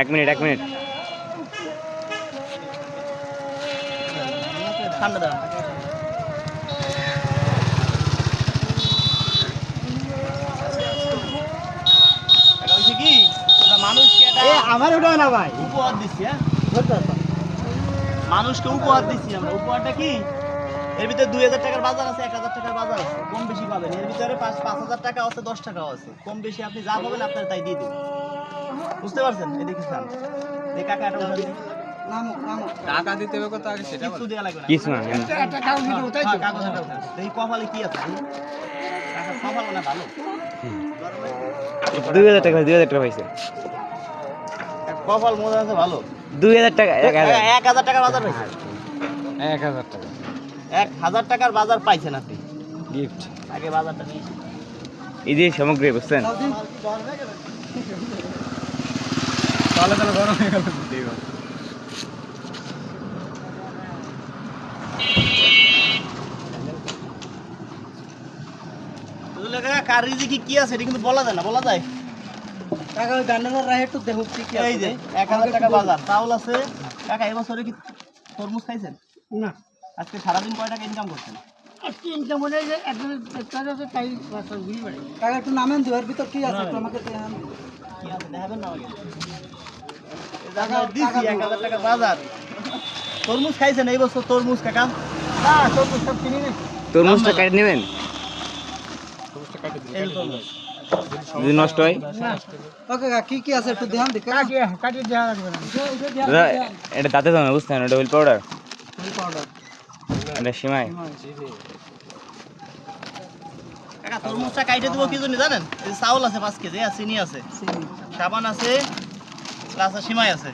এক মিনিট এক মিনিট। ঠান্ডা দাও এটা হচ্ছে কি? আমরা মানুষকে একটা আমার ওটা না ভাই। উপহার দিচ্ছি হ্যাঁ? মানুষকে উপহার দিচ্ছি আমরা। উপহারটা কি? এর ভিতরে দুই হাজার টাকার বাজার আছে এক হাজার টাকার বাজার আছে। কম বেশি পাবেন। এর ভিতরে পাঁচ পাঁচ হাজার টাকা আছে দশ টাকাও আছে। কম বেশি আপনি যা পাবেন আপনার তাই দিয়ে দেবেন। বুঝতে পারছেন? এদিকে খান এই কাকা এটা উঠান টাকা দিতে হবে কত আগে সেটা কিচ্ছু দেওয়া লাগবে না। কিছু না একটা কাগজ দিতে ওটাই তো হ্যাঁ, কাগজটা উঠান। দেখি কপালে কি আছে দেখি। কপাল না ভালো। দুই হাজার টাকা দুই হাজার টাকা পাইছে। কপাল মনে আছে ভালো। দুই হাজার টাকা এক হাজার। এক হাজার টাকার বাজার এক হাজার টাকা। এক হাজার টাকার বাজার পাইছেন আপনি? গিফট আগে বাজারটা নিয়ে এই যে সামগ্রী বুঝছেন? তাহলে তাহলে গরম হয়ে গেল। কার রিজিকে কি আছে? এটা কিন্তু বলা যায় না বলা যায়। টাকা ওই গান্ডানোর রাহে একটু দেখো কি কি এই যে এক হাজার টাকা বাজার। চাউল আছে। কাকা এবছরে কি তরমুজ খাইছেন? না। আজকে সারাদিন কয় টাকা ইনকাম করছেন? আজকে ইনকাম মনে হয় যে একজন কাজ আছে তাই ঘুরি বেড়াই টাকা একটু নামেন দুয়ার ভিতর কি আছে? কি আছে? দেখাবেন না আমাকে। দিছি এক হাজার টাকা বাজার। তরমুজ খাইছেন এই বছর তরমুজ কাকা? সব কিনে তরমুজটা কেটে নেবেন? যদি নষ্ট হয়? ওকে কি কি আছে একটু ধ্যান দিকে কাটি কাটি দেওয়া লাগবে না। দাদা এটা দাঁতে তো বুঝছেন? এটা হুইল পাউডার পাউডার এটা সীমায় কাকা তরমুজটা কাইটে দেবো কি জন্য জানেন? চাউল আছে পাঁচ কেজি আর চিনি আছে। সাবান আছে প্লাস সিমাই আছে।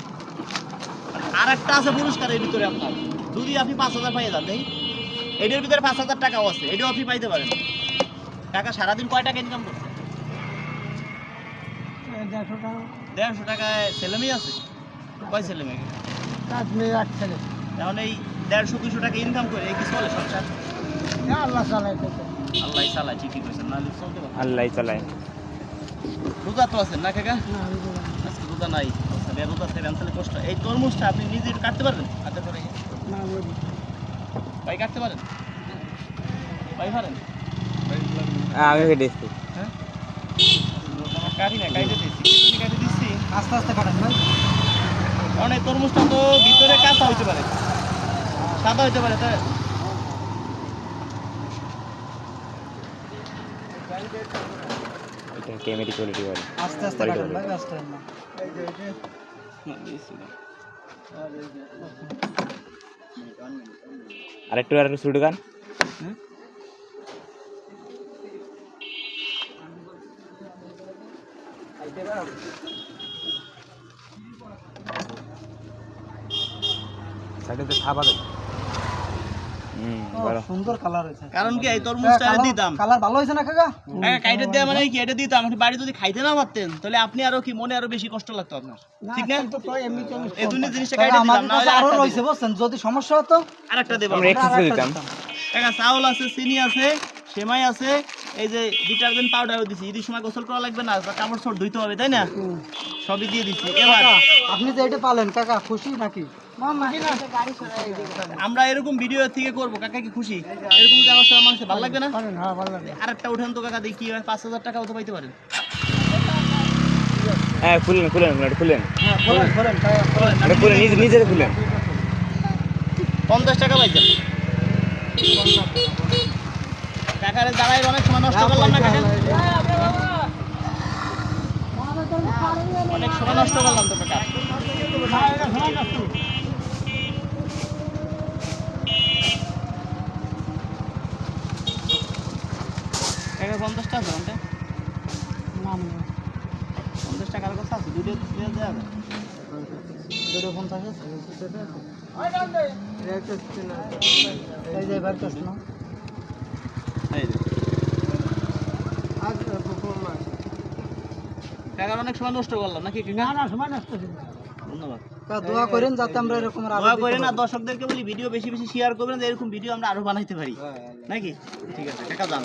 আর একটা আছে পুরস্কার এর ভিতরে আপনার। যদি আপনি পাঁচ হাজার পাইয়ে যান দেখি। এটার ভিতরে পাঁচ হাজার টাকাও আছে। এটাও আপনি পাইতে পারেন। টাকা সারাদিন কয় টাকা ইনকাম করছে? দেড়শো টাকা। দেড়শো টাকায় ছেলে মেয়ে আছে? কয় ছেলে মেয়ে? ছেলে এখন এই দেড়শো দুশো টাকা ইনকাম করে এই কি চলে সংসার? আল্লাহ চালাই আল্লাহ চালায় ঠিকই করেছেন নাহলে চলতে আল্লাহ চালায়। রোজা তো আছেন না কাকা? আজকে রোজা নাই। কষ্ট এই তরমুজটা আপনি নিজে কাটতে পারবেন? হাতে করে? ভাই কাটতে পারেন? ভাই পারেন আমি কেটে হ্যাঁ? কাটি না কাটে দিচ্ছি। কাটে দিচ্ছি। আস্তে আস্তে কাটেন ভাই। কারণ এই তরমুজটা তো ভিতরে কাঁচা হইতে পারে। সাদা হইতে পারে তাই? এটা ক্যামেরি কোয়ালিটি বলে আস্তে আস্তে কাটেন ভাই আস্তে না। আর একটু আর একটু শুরু গান। সাইডে তো ছাপা সুন্দর কালার হয়েছে। কারণ কি এই তরমুজটা দিতাম। কালার ভালো হয়েছে না কাকা? হ্যাঁ মানে কি? এটা দিতাম। আপনি বাড়ি যদি খাইতে না পারতেন তাহলে আপনি আরও কি মনে আরও বেশি কষ্ট লাগতো আপনার। ঠিক না? এই দুই জিনিসটা কাকা, দিলাম না আরও বুঝছেন? যদি সমস্যা হতো আরেকটা দেবো আমরা এক্সেস দিতাম। কাকা চাউল আছে চিনি আছে সেমাই আছে এই যে ডিটারজেন্ট পাউডারও দিছি ঈদের সময় গোসল করা লাগবে না কাপড় সর ধুইতে হবে তাই না? সবই দিয়ে দিচ্ছি এবার আপনি যে এটা পালেন কাকা খুশি নাকি? আমরা এরকম ভিডিও থেকে করব কাকা কি খুশি? এরকম আমার সবার মানুষের ভালো লাগবে না? হ্যাঁ ভালো লাগে আরেকটা উঠান তো কাকা দেখি কি হয় পাঁচ হাজার টাকাও তো পাইতে পারেন। হ্যাঁ খুলেন খুলেন খুলেন। হ্যাঁ খুলেন নিজে নিজে খুলেন। পঞ্চাশ টাকা পাইছেন। কাকারে দাঁড়াই অনেক সময় নষ্ট করলাম না কাকা অনেক সময় নষ্ট করলাম তো কাকা কাকা পঞ্চাশটা আছে ঘণ্টা পঞ্চাশ টাকার কথা আছে দুটো দুটো দেওয়া যাবে দুটো পঞ্চাশ আছে এই যে এবার কাজ না এই যে কাকার অনেক সময় নষ্ট করলাম নাকি না? না সময় নষ্ট ধন্যবাদ। দোয়া করেন যাতে আমরা এরকম দয়া করেন আর দর্শকদেরকে বলি ভিডিও বেশি বেশি শেয়ার করবেন এরকম ভিডিও আমরা আরও বানাইতে পারি। নাকি? ঠিক আছে কাকা যান